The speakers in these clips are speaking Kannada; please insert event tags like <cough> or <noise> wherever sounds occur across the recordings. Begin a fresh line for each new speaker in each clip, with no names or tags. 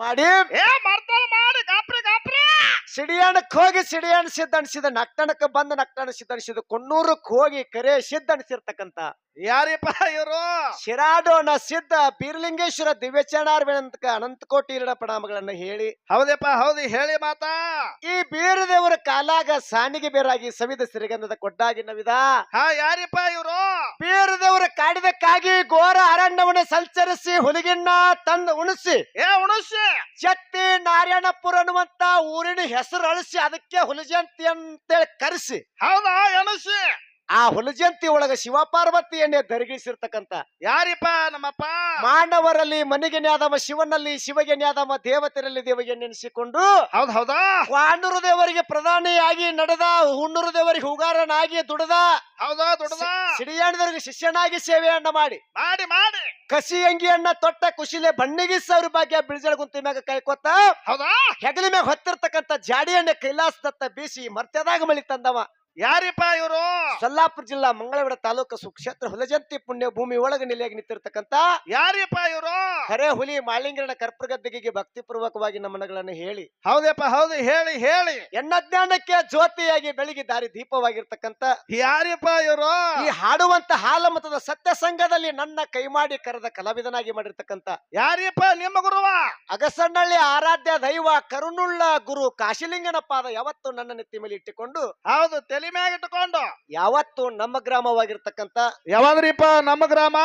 ಮಾಡಿ.
ಏ ಮಾಡಿ. ಗಾಪ್ರಿ ಗಾಪ್ರಿ.
ಸಿಡಿಯಾಣಕ್ ಹೋಗಿ ಸಿಡಿಯಾಣ ಸಿದ್ಧಣಿಸಿದ ನಕ್ತಣಕ್ ಬಂದ ನಕ್ತಣ ಸಿದ್ಧಣಿಸಿದ ಕೊಣ್ಣೂರಕ್ ಹೋಗಿ ಕರೆ ಸಿದ್ಧಣಿಸಿರ್ತಕ್ಕಂತ
ಯಾರಿಪ್ಪ ಇವರು?
ಶಿರಾಡೋಣ ಸಿದ್ಧ ಬೀರ್ಲಿಂಗೇಶ್ವರ ಅನಂತ ಕೋಟಿ ಇರಣ ಪ್ರಣಾಮಗಳನ್ನ ಹೇಳಿ.
ಹೌದಪ್ಪ ಹೌದು ಹೇಳಿ ಮಾತಾ.
ಈ ಬೀರದೇವರ ಕಾಲಾಗ ಸಾನಿಗೆ ಬೇರಾಗಿ ಸವಿದ ಸಿರಿಗಂಧದ ಕೊಡ್ಡಾಗಿ ನವಿದ.
ಹಾ ಯಾರಿಪ್ಪ ಇವರು?
ಬೀರದೇವರ ಕಾಡಿದಕ್ಕಾಗಿ ಘೋರ ಅರಣ್ಯವನ್ನು ಸಂಚರಿಸಿ ಹುಲಿಗಿನ್ನ ತಂದು ಉಣಿಸಿ.
ಏ ಉಣಿಸಿ.
ಶಕ್ತಿ ನಾರಾಯಣಪುರ ಅನ್ನುವಂತ ಊರಿನ ಹೆಸರು ಅಳಿಸಿ ಅದಕ್ಕೆ ಹುಲಿಜಂತಿ ಅಂತೇಳಿ ಕರೆಸಿ.
ಹೌದಾ ಎಣಸಿ.
ಆ ಹುಲಜಂತಿ ಒಳಗ ಶಿವಪಾರ್ವತಿಯನ್ನೇ ಧರಿಗಿಸಿರ್ತಕ್ಕಂತ
ಯಾರಿಪ್ಪ ನಮ್ಮಪ್ಪ?
ಮಾನವರಲ್ಲಿ ಮನೆಗೆ ನ್ಯಾದವ ಶಿವನಲ್ಲಿ ಶಿವಗೆ ನ್ಯಾದವ ದೇವತೆಯಲ್ಲಿ ದೇವಗೆ ನೆನೆಸಿಕೊಂಡು
ಹೌದ್ ಹೌದಾ?
ವಾಣೂರು ದೇವರಿಗೆ ಪ್ರಧಾನಿಯಾಗಿ ನಡೆದ ಹುಣ್ಣೂರು ದೇವರಿಗೆ ಹುಗಾರನಾಗಿ ದುಡದ
ಹೌದಾ ದುಡದ?
ಸಿಡಿಯಾಣದವರಿಗೆ ಶಿಷ್ಯನಾಗಿ ಸೇವೆಯನ್ನ ಮಾಡಿ.
ಮಾಡಿ ಮಾಡಿ.
ಕಸಿ ಅಂಗಿಯನ್ನ ತೊಟ್ಟ ಕುಶಿಲೆ ಬಣ್ಣಿಗೆ ಸಾವಿರ ಭಾಗ್ಯ ಬಿಳಿಜಳ ಗುಂತಿ ಮ್ಯಾಗ ಕೈಕೊತ್ತ
ಹೌದಾ?
ಹೆಗಲಿ ಮ್ಯಾಗ ಹೊತ್ತಿರ್ತಕ್ಕಂತ ಜಾಡಿಯನ್ನ ಕೈಲಾಸದತ್ತ ಬೀಸಿ ಮರ್ತ್ಯದಾಗ ಮಳಿ ತಂದವ.
ಯಾರಿಪ್ಪ ಇವರು?
ಸೊಲ್ಲಾಪುರ ಜಿಲ್ಲಾ ಮಂಗಳವಾಡ ತಾಲೂಕು ಸುಕ್ಷೇತ್ರ ಹುಲಜಂತಿ ಪುಣ್ಯ ಭೂಮಿ ಒಳಗ ನೆಲೆಯಾಗಿ ನಿಂತಿರ್ತಕ್ಕಂತ
ಯಾರಿಪ್ಪ ಇವರು?
ಕರೆ ಹುಲಿ ಮಾಳಿಂಗರನ ಭಕ್ತಿ ಪೂರ್ವಕವಾಗಿ ನಮನಗಳನ್ನು ಹೇಳಿ.
ಹೌದಪ್ಪ ಹೌದು ಹೇಳಿ ಹೇಳಿ.
ಎಣ್ಣಜ್ಞಾನಕ್ಕೆ ಜ್ಯೋತಿಯಾಗಿ ಬೆಳಗಿ ದಾರಿ ದೀಪವಾಗಿರ್ತಕ್ಕಂತ
ಯಾರಿಪ್ಪ ಇವರು?
ಈ ಹಾಡುವಂತ ಹಾಲಮತದ ಸತ್ಯ ಸಂಘದಲ್ಲಿ ನನ್ನ ಕೈ ಮಾಡಿ ಕರೆದ ಕಲಾವಿದನಾಗಿ ಮಾಡಿರ್ತಕ್ಕಂತ
ಯಾರಿಪ್ಪ ನಿಮ್ಮ ಗುರುವ
ಅಗಸಣ್ಣಳ್ಳಿ ಆರಾಧ್ಯ ದೈವ ಕರುಣುಳ್ಳ ಗುರು ಕಾಶಿಲಿಂಗನ ಪಾದ ಯಾವತ್ತು ನನ್ನ ನೆತ್ತಿ ಮೇಲೆ ಇಟ್ಟುಕೊಂಡು
ಹೌದು ತಲೆ ಮ್ಯಾಗ ಇಟ್ಟುಕೊಂಡು
ಯಾವತ್ತು ನಮ್ಮ ಗ್ರಾಮವಾಗಿರ್ತಕ್ಕಂತ
ಯಾವಾದ್ರಿಪ್ಪ ನಮ್ಮ ಗ್ರಾಮ?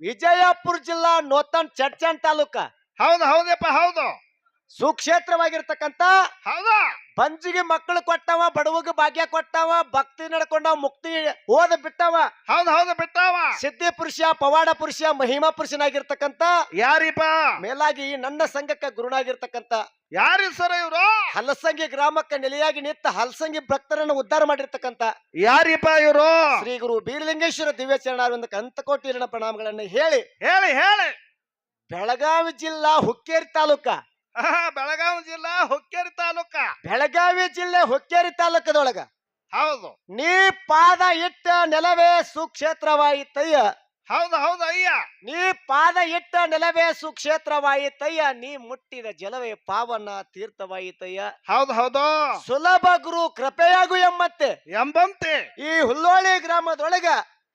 ವಿಜಯಪುರ ಜಿಲ್ಲಾ ನೋತನ್ ಚಡ್ಚನ್ ತಾಲೂಕ.
ಹೌದು ಹೌದಪ್ಪ ಹೌದು.
ಸುಕ್ಷೇತ್ರವಾಗಿರ್ತಕ್ಕಂಥ
ಹೌದಾ?
ಬಂಜಿಗೆ ಮಕ್ಕಳು ಕೊಟ್ಟವ ಬಡವಗ ಭಾಗ್ಯ ಕೊಟ್ಟವ ಭಕ್ತಿ ನಡ್ಕೊಂಡವ ಮುಕ್ತಿ ಓದ ಬಿಟ್ಟವ.
ಹೌದು ಹೌದು ಬಿಟ್ಟವ.
ಸಿದ್ಧಿ ಪುರುಷ ಪವಾಡ ಪುರುಷ ಮಹಿಮಾ ಪುರುಷನಾಗಿರ್ತಕ್ಕಂತ
ಯಾರಿಪ
ಮೇಲಾಗಿ ನನ್ನ ಸಂಘಕ್ಕೆ ಗುರುನಾಗಿರ್ತಕ್ಕಂತ
ಯಾರಿ ಸರ ಇವರು?
ಹಲಸಂಗಿ ಗ್ರಾಮಕ್ಕೆ ನೆಲೆಯಾಗಿ ನಿಂತ ಹಲಸಂಗಿ ಭಕ್ತರನ್ನು ಉದ್ಧಾರ ಮಾಡಿರ್ತಕ್ಕಂತ
ಯಾರಿಪ ಇವರು?
ಶ್ರೀ ಗುರು ಬೀರಲಿಂಗೇಶ್ವರ ದಿವ್ಯಚರಣಾರವಿಂದ ಕಂತಕೋಟಿ ಪ್ರಣಾಮಗಳನ್ನು ಹೇಳಿ
ಹೇಳಿ ಹೇಳಿ.
ಬೆಳಗಾವಿ ಜಿಲ್ಲಾ ಹುಕ್ಕೇರಿ ತಾಲೂಕ
ಬೆಳಗಾವಿ ಜಿಲ್ಲಾ ಹೊಕ್ಕೇರಿ ತಾಲೂಕ.
ಬೆಳಗಾವಿ ಜಿಲ್ಲೆ ಹೊಕ್ಕೇರಿ ತಾಲೂಕದೊಳಗ.
ಹೌದು.
ನೀ ಪಾದ ಇಟ್ಟ ನೆಲವೇ ಸುಕ್ಷೇತ್ರವಾಯಿತಯ್ಯ.
ಹೌದು ಹೌದು ಅಯ್ಯ.
ನೀ ಪಾದ ಇಟ್ಟ ನೆಲವೇ ಸುಕ್ಷೇತ್ರವಾಯಿತಯ್ಯ. ನೀ ಮುಟ್ಟಿದ ಜಲವೇ ಪಾವನ ತೀರ್ಥವಾಯಿತಯ್ಯ.
ಹೌದು ಹೌದು.
ಸುಲಭ ಗುರು ಕೃಪೆಯಾಗು ಎಂಬಂತೆ.
ಎಂಬಂತೆ.
ಈ ಹುಲ್ಲೋಳಿ ಗ್ರಾಮದೊಳಗ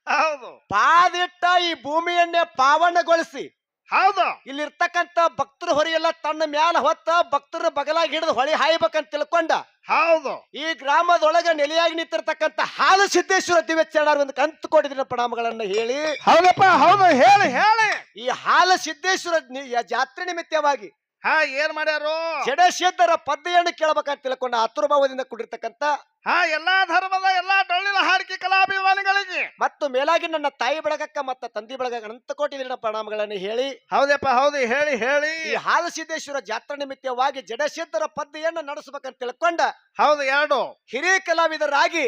ಹೌದು.
ಪಾದಿಟ್ಟ ಈ ಭೂಮಿಯನ್ನೇ ಪಾವನಗೊಳಿಸಿ.
ಹೌದು.
ಇಲ್ಲಿರ್ತಕ್ಕಂತ ಭಕ್ತರು ಹೊರೆಯೆಲ್ಲ ತನ್ನ ಮ್ಯಾಲ ಹೊತ್ತ ಭಕ್ತರ ಬಗಲಾಗಿ ಹಿಡಿದು ಹೊಳೆ ಹಾಯ್ಬೇಕಂತ ತಿಳ್ಕೊಂಡ.
ಹೌದು.
ಈ ಗ್ರಾಮದೊಳಗ ನೆಲೆಯಾಗಿ ನಿಂತಿರ್ತಕ್ಕಂತ ಹಾಲು ಸಿದ್ದೇಶ್ವರ ದಿವ್ಯಚರಣ ಒಂದು ಕಂತು ಕೊಡಿದಿನ ಪ್ರಣಾಮಗಳನ್ನ ಹೇಳಿ.
ಹೌದಪ್ಪ ಹೌದು ಹೇಳಿ ಹೇಳಿ.
ಈ ಹಾಲು ಸಿದ್ದೇಶ್ವರ ನಿ- ಜಾತ್ರೆ ನಿಮಿತ್ತವಾಗಿ
ಹಾ ಏನ್ ಮಾಡ್ಯಾರು?
ಜಡಶೇದ್ದರ ಪದ್ದೆಯನ್ನು ಕೇಳಬೇಕಂತ ತಿಳ್ಕೊಂಡ ಅತುರ್ಭಾವದಿಂದ ಕೂಡಿರ್ತಕ್ಕಂತ
ಹಾ ಎಲ್ಲಾ ಧರ್ಮದ ಎಲ್ಲಾ ಡೊಳ್ಳಿನ ಹಾರಿಕೆ ಕಲಾಭಿಮಾನಿಗಳಿಗೆ.
ಮತ್ತು ಮೇಲಾಗಿ ನನ್ನ ತಾಯಿ ಬಳಗಕ್ಕ ಮತ್ತ ತಂದಿ ಬಳಗ ಅನಂತ ಕೋಟಿ ಪ್ರಣಾಮಗಳನ್ನು ಹೇಳಿ
ಹೌದಪ್ಪ ಹೌದು ಹೇಳಿ ಹೇಳಿ.
ಈ ಹಾಲಸಿದ್ದೇಶ್ವರ ಜಾತ್ರಾ ನಿಮಿತ್ತವಾಗಿ ಜಡಸಿದ್ಧರ ಪದ್ದೆಯನ್ನು ನಡೆಸಬೇಕಂತ ತಿಳ್ಕೊಂಡ
ಹೌದು ಎರಡು
ಹಿರಿಯ ಕಲಾವಿದರಾಗಿ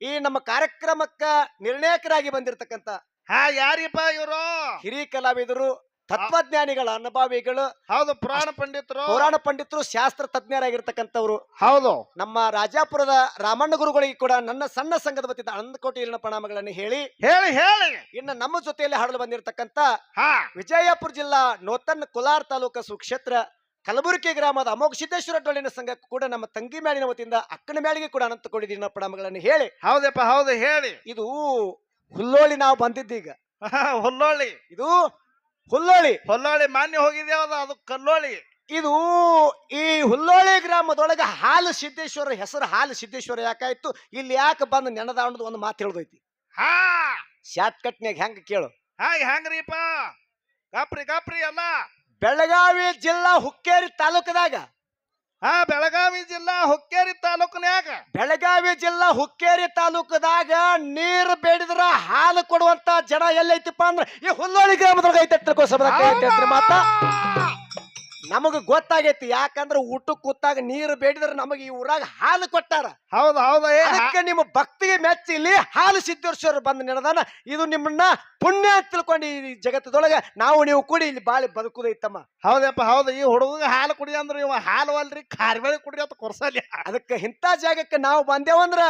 ಈ ನಮ್ಮ ಕಾರ್ಯಕ್ರಮಕ್ಕ ನಿರ್ಣಾಯಕರಾಗಿ ಬಂದಿರತಕ್ಕಂತ
ಹಾ ಯಾರಿಪ್ಪ ಇವರು?
ಹಿರಿಯ ಕಲಾವಿದರು ತತ್ವಜ್ಞಾನಿಗಳ ಅನುಭವಿಗಳು
ಹೌದು ಪುರಾಣ ಪಂಡಿತರು.
ಪುರಾಣ ಪಂಡಿತರು ಶಾಸ್ತ್ರ ತಜ್ಞರಾಗಿರ್ತಕ್ಕಂಥವ್ರು.
ಹೌದು.
ನಮ್ಮ ರಾಜಾಪುರದ ರಾಮಣ್ಣ ಗುರುಗಳಿಗೆ ಕೂಡ ನನ್ನ ಸಣ್ಣ ಸಂಘದ ವತಿಯಿಂದ ಅನಂತ ಕೋಟಿ ಇಲ್ಲಿನ ಪ್ರಣಾಮಗಳನ್ನು ಹೇಳಿ
ಹೇಳಿ ಹೇಳಿ.
ಇನ್ನು ನಮ್ಮ ಜೊತೆಯಲ್ಲಿ ಹಾಡಲು ಬಂದಿರತಕ್ಕಂತ ವಿಜಯಪುರ ಜಿಲ್ಲಾ ನೂತನ್ ಕುಲಾರ್ ತಾಲೂಕು ಸುಕ್ಷೇತ್ರ ಕಲಬುರಗಿ ಗ್ರಾಮದ ಅಮೋಘ ಸಿದ್ದೇಶ್ವರ ಡೊಳ್ಳಿನ ಸಂಘ ಕೂಡ ನಮ್ಮ ತಂಗಿ ಮ್ಯಾಳಿನ ವತಿಯಿಂದ ಅಕ್ಕನ ಮ್ಯಾಳಿಗೆ ಕೂಡ ಅನಂತ ಕೋಟಿ ದಿನ ಪ್ರಣಾಮಗಳನ್ನು ಹೇಳಿ.
ಹೌದಪ್ಪ ಹೌದು ಹೇಳಿ.
ಇದು ಹುಲ್ಲೋಳಿ ನಾವು ಬಂದಿದ್ದೀಗ. <laughs>
ಹುಲ್ಲೋಳಿ.
ಇದು ಹುಲ್ಲೋಳಿ.
ಹೊಲ್ಲೋಳಿ ಮಾನ್ಯ ಹೋಗಿದ್ದೇವದ ಅದು ಕಲ್ಲೋಳಿ.
ಇದು ಈ ಹುಲ್ಲೋಳಿ ಗ್ರಾಮದೊಳಗೆ ಹಾಲು ಸಿದ್ದೇಶ್ವರ ಹೆಸರು ಹಾಲು ಸಿದ್ದೇಶ್ವರ ಯಾಕಾಯ್ತು ಇಲ್ಲಿ ಯಾಕೆ ಬಂದು ನೆನದ ಅನ್ನೋದು ಒಂದು ಮಾತು ಹೇಳ್ದೈತಿ.
ಹಾ.
ಶಾರ್ಟ್ ಕಟ್ನ್ಯಾಗ ಹೆಂಗ ಕೇಳು.
ಹಾಗೆ ಹೆಂಗ್ರಿಪ್ಪ? ಗಾಪ್ರಿ ಗಾಪ್ರಿ ಅಲ್ಲ
ಬೆಳಗಾವಿ ಜಿಲ್ಲಾ ಹುಕ್ಕೇರಿ ತಾಲೂಕದಾಗ
ಹಾ ಬೆಳಗಾವಿ ಜಿಲ್ಲಾ ಹುಕ್ಕೇರಿ ತಾಲೂಕಿನ್ಯಾಗ
ಬೆಳಗಾವಿ ಜಿಲ್ಲಾ ಹುಕ್ಕೇರಿ ತಾಲೂಕದಾಗ ನೀರು ಬೇಡಿದ್ರ ಹಾಲು ಕೊಡುವಂತ ಜನ ಎಲ್ಲೈತಿಪ್ಪ ಅಂದ್ರ ಈ ಹುಲ್ಲೋಳಿ ಗ್ರಾಮದೊಳಗೆ ಐತೆ ತಿಳ್ಕೊ ಮಾತ? ನಮಗ ಗೊತ್ತಾಗೈತಿ ಯಾಕಂದ್ರ ಊಟಕ್ಕೆ ಕೂತಾಗ ನೀರು ಬೇಡಿದ್ರೆ ನಮಗೆ ಈ ಊರಾಗ ಹಾಲು ಕೊಟ್ಟಾರ.
ಹೌದು ಹೌದು ಏ ಹಾ-
ಅದಕ್ಕೆ ನಿಮ್ಮ ಭಕ್ತಿಗೆ ಮೆಚ್ಚಿ ಇಲ್ಲಿ ಹಾಲು ಸಿದ್ದೇಶ್ವರ ಬಂದು ನೆನದಾನ ಇದು ನಿಮ್ಮನ್ನ ಪುಣ್ಯ ಅಂತ ತಿಳ್ಕೊಂಡು ಈ ಜಗತ್ತದೊಳಗೆ ನಾವು ನೀವು ಕೂಡಿ ಇಲ್ಲಿ ಬಾಳಿ ಬದುಕುದೈತಮ್ಮ.
ಹೌದಪ್ಪ ಹೌದು ಈ ಹುಡುಗ ಹಾಲು ಕುಡಿ ಅಂದ್ರೆ ಇವ ಹಾಲು ಅಲ್ರಿ ಕಾರ್ಬೇಳೆ ಕುಡಿ ಅಂತ ಕೊರ್ಸಲಿ
ಅದಕ್ಕೆ ಇಂಥ ಜಾಗಕ್ಕೆ ನಾವು ಬಂದೇವಂದ್ರ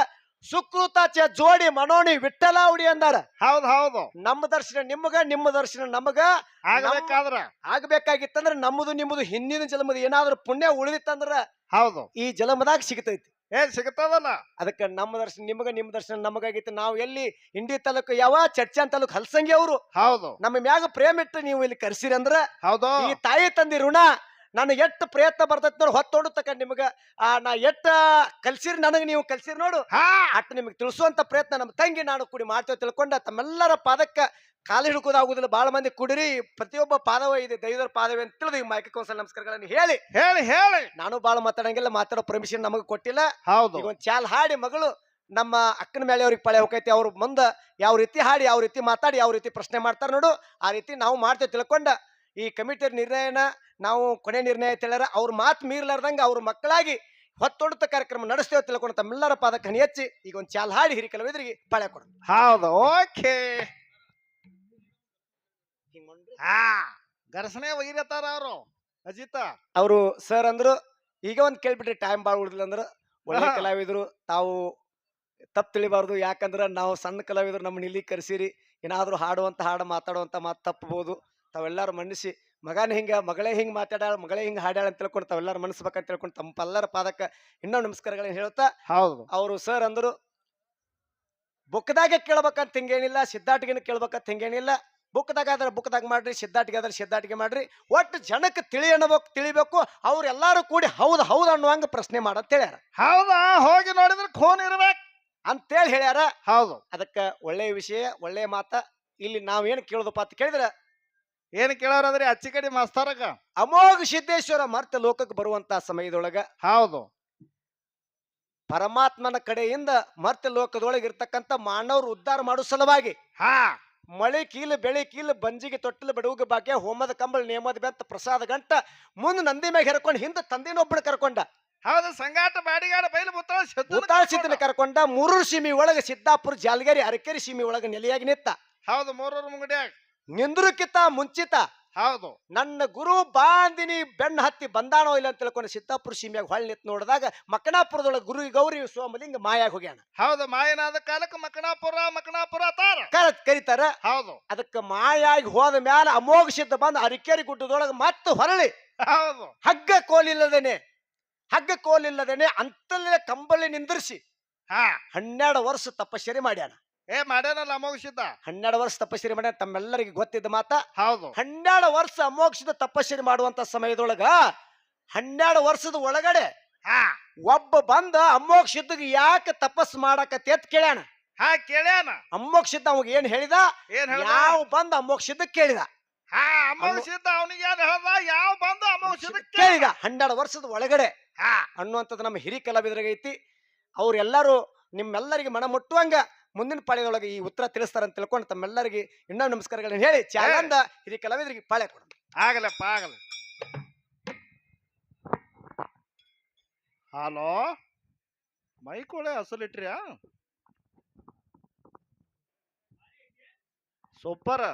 ಸುಕೃತಾಚ ಜೋಡಿ ಮನೋಣಿ ವಿಠಲಾವಡಿ ಅಂದಾರ.
ಹೌದು ಹೌದು.
ನಮ್ಮ ದರ್ಶನ ನಿಮ್ಗ ನಿಮ್ಮ ದರ್ಶನ ನಮಗ.
ಆಗ್ಬೇಕಾದ್ರ.
ಆಗ್ಬೇಕಾಗಿತ್ತಂದ್ರ ನಮ್ಮದು ನಿಮ್ಮದು ಹಿಂದಿನ ಜನ್ಮದ ಏನಾದ್ರೂ ಪುಣ್ಯ ಉಳಿದಿತ್ತಂದ್ರ
ಹೌದು.
ಈ ಜನ್ಮದಾಗ ಸಿಗತೈತಿ.
ಏ ಸಿಗತ್ತದಲ್ಲ?
ಅದಕ್ಕೆ ನಮ್ಮ ದರ್ಶನ ನಿಮಗ ನಿಮ್ಮ ದರ್ಶನ ನಮಗಾಗಿತ್ತು. ನಾವು ಎಲ್ಲಿ ಇಂಡಿ ತಾಲೂಕು ಯಾವ ಚರ್ಚಾನ್ ತಾಲೂಕು ಹಲಸಂಗಿ ಅವರು
ಹೌದು.
ನಮ್ಮ ಮ್ಯಾಗ ಪ್ರೇಮ ಇಟ್ಟು ನೀವು ಇಲ್ಲಿ ಕರ್ಸಿರಿ ಅಂದ್ರ
ಹೌದು.
ಈ ತಾಯಿ ತಂದಿ ಋಣ ನಾನು ಎಷ್ಟು ಪ್ರಯತ್ನ ಬರ್ತೈತಿ ನೋಡಿ ಹೊತ್ತು ತಕ ನಿಮ್ಗೆ. ಆ ನಾ ಎಷ್ಟು ಕಲ್ಸಿರಿ ನನಗೆ ನೀವು ಕಲ್ಸಿರಿ ನೋಡು. ಅಟ್ ನಿಮಗೆ ತಿಳಿಸುವಂತ ಪ್ರಯತ್ನ ನಮ್ಮ ತಂಗಿ ನಾನು ಕೂಡಿ ಮಾಡ್ತೇವೆ ತಿಳ್ಕೊಂಡ ತಮ್ಮೆಲ್ಲರ ಪಾದಕ್ಕೆ ಕಾಲು ಹಿಡ್ಕೋದಾಗುದಿಲ್ಲ. ಬಹಳ ಮಂದಿ ಕುಡಿರಿ ಪ್ರತಿಯೊಬ್ಬ ಪಾದವ ಇದೆ ದೈವರ ಪಾದವೇ ಅಂತ ತಿಳಿದು ಈ ಮೈಕ್ ಒಂದ್ಸಲ ನಮಸ್ಕಾರಗಳನ್ನು ಹೇಳಿ.
ಹೇಳಿ ಹೇಳಿ.
ನಾನು ಬಹಳ ಮಾತಾಡಂಗಿಲ್ಲ ಮಾತಾಡೋ ಪರ್ಮಿಷನ್ ನಮಗೆ ಕೊಟ್ಟಿಲ್ಲ.
ಹೌದು.
ಒಂದು ಚಾಲ್ ಹಾಡಿ ಮಗಳು ನಮ್ಮ ಅಕ್ಕನ ಮೇಲೆ ಅವ್ರಿಗೆ ಪಳೆ ಹೋಗೈತಿ ಅವ್ರ ಮುಂದೆ ಯಾವ ರೀತಿ ಹಾಡಿ ಯಾವ ರೀತಿ ಮಾತಾಡಿ ಯಾವ ರೀತಿ ಪ್ರಶ್ನೆ ಮಾಡ್ತಾರೆ ನೋಡು. ಆ ರೀತಿ ನಾವು ಮಾಡ್ತೇವೆ ತಿಳ್ಕೊಂಡ. ಈ ಕಮಿಟಿ ನಿರ್ಣಯನ ನಾವು ಕೊನೆ ನಿರ್ಣಯ ತಿಳಿದ್ರೆ ಅವ್ರ ಮಾತು ಮೀರ್ಲಾರ್ದಂಗ ಅವ್ರ ಮಕ್ಕಳಾಗಿ ಹೊತ್ತೊಡತ ಕಾರ್ಯಕ್ರಮ ನಡೆಸ್ತೇವೆ ತಿಳ್ಕೊಂಡು ತಮ್ಮೆಲ್ಲರ ಪಾದಕ್ಕೆ ಹನಿ ಹಚ್ಚಿ ಈಗ ಒಂದು ಚಾಲ್ ಹಾಡಿ ಹಿರಿಕಲವಿದ್ರಿಗೆ ಬಾಳೆ ಕೊಡು
ಹೌದು ಓಕೆ. ಹಾ ಘರ್ಷಣೆ ಒಯ್ರತಾರ ಅವರು ಅಜಿತ.
ಅವರು ಸರ್ ಅಂದ್ರು ಈಗ ಒಂದು ಕೇಳ್ಬಿಟ್ರಿ ಟೈಮ್ ಭಾಳ ಉಳಿದಿಲ್ಲ ಅಂದ್ರೆ ಒಳ್ಳೆ. ಕಲಾವಿದರು ತಾವು ತಪ್ಪು ತಿಳಿಬಾರ್ದು ಯಾಕಂದ್ರೆ ನಾವು ಸಣ್ಣ ಕಲಾವಿದರು ನಮ್ಮ ಇಲ್ಲಿ ಕರೆಸಿರಿ ಏನಾದರೂ ಹಾಡುವಂತ ಹಾಡು ಮಾತಾಡುವಂತ ಮಾತು ತಪ್ಪಬಹುದು ತಾವೆಲ್ಲರೂ ಮನ್ನಿಸಿ ಮಗನ ಹಿಂಗ ಮಗಳೇ ಹಿಂಗೆ ಮಾತಾಡ್ಯಾಳ ಮಗಳೇ ಹಿಂಗೆ ಹಾಡ್ಯಾಳ ಅಂತ ತಿಳ್ಕೊಂಡು ತಾವೆಲ್ಲರೂ ಮನಸ್ಬೇಕಂತ ತಿಳ್ಕೊಂಡು ತಮ್ಮ ಪಲ್ಲರ ಪಾದಕ್ಕೆ ಇನ್ನೂ ನಮಸ್ಕಾರಗಳನ್ನ ಹೇಳ್ತಾ
ಹೌದು.
ಅವರು ಸರ್ ಅಂದರು ಬುಕ್ದಾಗೆ ಕೇಳ್ಬೇಕಂತ ಹಿಂಗೇನಿಲ್ಲ ಸಿದ್ಧಾಟಿಗೆನ ಕೇಳ್ಬೇಕಂತ ಹಿಂಗೇನಿಲ್ಲ ಬುಕ್ದಾಗ ಆದ್ರೆ ಬುಕ್ದಾಗ ಮಾಡ್ರಿ ಸಿದ್ಧಾಟಿಗೆ ಆದ್ರೆ ಸಿದ್ಧಾಟಿಗೆ ಮಾಡ್ರಿ ಒಟ್ಟು ಜನಕ್ಕೆ ತಿಳಿ ಅನ್ನಬೇಕು ತಿಳಿಬೇಕು ಅವ್ರೆಲ್ಲಾರು ಕೂಡಿ ಹೌದು ಹೌದು ಅನ್ನುವಂಗ ಪ್ರಶ್ನೆ ಮಾಡಂತ ಹೇಳ್ಯಾರ.
ಹೌದಾ? ಹೋಗಿ ನೋಡಿದ್ರೆ ಖೋನ್ ಇರ್ಬೇಕು.
ಅಂತೇಳಿ ಹೇಳ್ಯಾರ.
ಹೌದು.
ಅದಕ್ಕೆ ಒಳ್ಳೆಯ ವಿಷಯ ಒಳ್ಳೆಯ ಮಾತ ಇಲ್ಲಿ ನಾವೇನು ಕೇಳೋದಪ್ಪ ಅಂತ ಕೇಳಿದ್ರೆ
ಏನ್ ಕೇಳೋರದ್ರಿ? ಅಚ್ಚಿ ಕಡೆ ಮಾಸ್ತಾರಗ.
ಅಮೋಘ ಸಿದ್ದೇಶ್ವರ ಮರ್ತ ಲೋಕಕ್ಕೆ ಬರುವಂತ ಸಮಯದೊಳಗ
ಹೌದು.
ಪರಮಾತ್ಮನ ಕಡೆಯಿಂದ ಮರ್ತ ಲೋಕದೊಳಗೆ ಇರ್ತಕ್ಕಂಥ ಮಾನವರು ಉದ್ಧಾರ ಮಾಡೋ ಸಲುವಾಗಿ
ಹಾ.
ಮಳೆ ಕೀಲು ಬೆಳೆ ಕೀಲು ಬಂಜಿಗೆ ತೊಟ್ಟಲು ಬಡವಿಗೆ ಬಾಕೆ ಹೋಮದ ಕಂಬಳ ನೇಮದ ಬೆಂತ ಪ್ರಸಾದ ಗಂಟ ಮುಂದೆ ನಂದಿ ಮ್ಯಾಗ ಹೆರ್ಕೊಂಡು ಹಿಂದೆ ತಂದಿನೊಬ್ಬನ ಕರ್ಕೊಂಡ.
ಹೌದು ಸಂಗಾಟ ಬಾಡಿಗಾಡ ಬೈಲು ಮುತ್ತಾಳ
ಸಿದ್ದನ ಕರ್ಕೊಂಡ. ಮೂರೂರು ಸೀಮಿ ಒಳಗ ಸಿದ್ದಾಪುರ ಜಾಲಗೇರಿ ಅರಕೇರಿ ಸೀಮಿ ಒಳಗ ನೆಲೆಯಾಗಿ ನಿತ್ತ
ಹೌದು ಮೂರೂರು ಮುಂಗಡ್ಯಾಗ.
ನಿಂದ್ರಕ್ಕಿತ ಮುಂಚಿತ
ಹೌದು.
ನನ್ನ ಗುರು ಬಾಂದಿನಿ ಬೆಣ್ಣ ಹತ್ತಿ ಬಂದಾಣೋ ಇಲ್ಲ ಅಂತ ತಿಳ್ಕೊಂಡು ಸಿದ್ದಾಪುರ ಸೀಮೆಯಾಗ ಹೊಳ್ ನಿಂತ್ ನೋಡಿದಾಗ ಮಕನಾಪುರದೊಳಗೆ ಗುರು ಗೌರಿ ಸೋಮಲಿಂಗ ಮಾಯಾಗ ಹೋಗ್ಯಾನ.
ಹೌದು ಮಾಯನಾದ ಕಾಲಕ್ಕೆ ಮಕನಾಪುರ ಮಕನಾಪುರ ತಾರ
ಕರ ಕರಿತಾರ.
ಹೌದು.
ಅದಕ್ಕೆ ಮಾಯಾಗಿ ಹೋದ ಮ್ಯಾಲ ಅಮೋಘ ಸಿದ್ಧ ಬಂದು ಅರಿಕೇರಿ ಗುಡ್ಡದೊಳಗೆ ಮತ್ತೆ ಹೊರಳಿ.
ಹೌದು.
ಹಗ್ಗ ಕೋಲಿಲ್ಲದೇನೆ ಹಗ್ಗ ಕೋಲಿಲ್ಲದೇನೆ ಅಂತಲ್ಲೇ ಕಂಬಳಿ ನಿಂದಿರಿಸಿ
ಹಾ.
ಹನ್ನೆರಡು ವರ್ಷ ತಪಶ್ಚರಿ ಮಾಡ್ಯಾನ.
ಏ ಮಾಡ್ಯಾನಲ್ಲ ಅಮೋಘಿಸಿದ್ದ
ಹನ್ನೆರಡು ವರ್ಷ ತಪಸ್ಸಿರಿ ಮಾಡ್ಯಾನ ತಮ್ಮೆಲ್ಲರಿಗೆ ಗೊತ್ತಿದ್ದ ಮಾತ?
ಹೌದು.
ಹನ್ನೆರಡು ವರ್ಷ ಅಮೋಕ್ಷದ ತಪಸ್ಸಿರಿ ಮಾಡುವಂತ ಸಮಯದೊಳಗ ಹನ್ನೆರಡು ವರ್ಷದ ಒಳಗಡೆ
ಹಾ.
ಒಬ್ಬ ಬಂದ ಅಮೋಕ್ಷಿದ್ದಗೆ ಯಾಕೆ ತಪಸ್ ಮಾಡಕತ್ತೆ ಅಂತ ಕೇಳ್ಯಾನ.
ಹಾ ಕೇಳ್ಯಾನ.
ಅಮೋಕ್ಷಿದ್ದ ಅವಾಗ ಏನ್ ಹೇಳಿದ?
ಏನ್ ಹೇಳ್ದ?
ಯಾವ ಬಂದ ಅಮೋಕ್ಷಿದ್ದಕ್ಕೆ ಕೇಳಿದ.
ಹಾ ಅಮೋಘಿಸಿದ್ದ ಅವನಿಗೆ ಹೇಳ್ದ? ಯಾವ ಬಂದ ಅಮೋಘಿಸಿದ
ಕೇಳಿದ. ಹನ್ನೆರಡು ವರ್ಷದ ಒಳಗಡೆ
ಹಾ.
ಅನ್ನುವಂಥದ್ದು ನಮ್ಮ ಹಿರಿ ಕಲಾವಿದರಿಗೆ ಐತಿ ಅವ್ರೆಲ್ಲರೂ ನಿಮ್ಮೆಲ್ಲರಿಗೆ ಮನ ಮುಟ್ಟುವಂಗ ಮುಂದಿನ ಪಾಳ್ಯದೊಳಗೆ ಈ ಉತ್ತರ ತಿಳಿಸ್ತಾರಂತ ತಿಳ್ಕೊಂಡು ತಮ್ಮೆಲ್ಲರಿಗೆ ಇನ್ನೂ ನಮಸ್ಕಾರಗಳನ್ನ ಹೇಳಿ ಚಾಲಂದ ಹಿರಿಯ ಕಲಾವಿದರಿಗೆ ಪಾಳೆ ಕೊಡೋಣ.
ಆಗಲಪ್ಪ ಆಗಲ್ಲ. ಹಲೋ? ಮೈಕೋಳೆ ಅಸಲಿಟ್ರ್ಯಾ ಸೂಪರ್.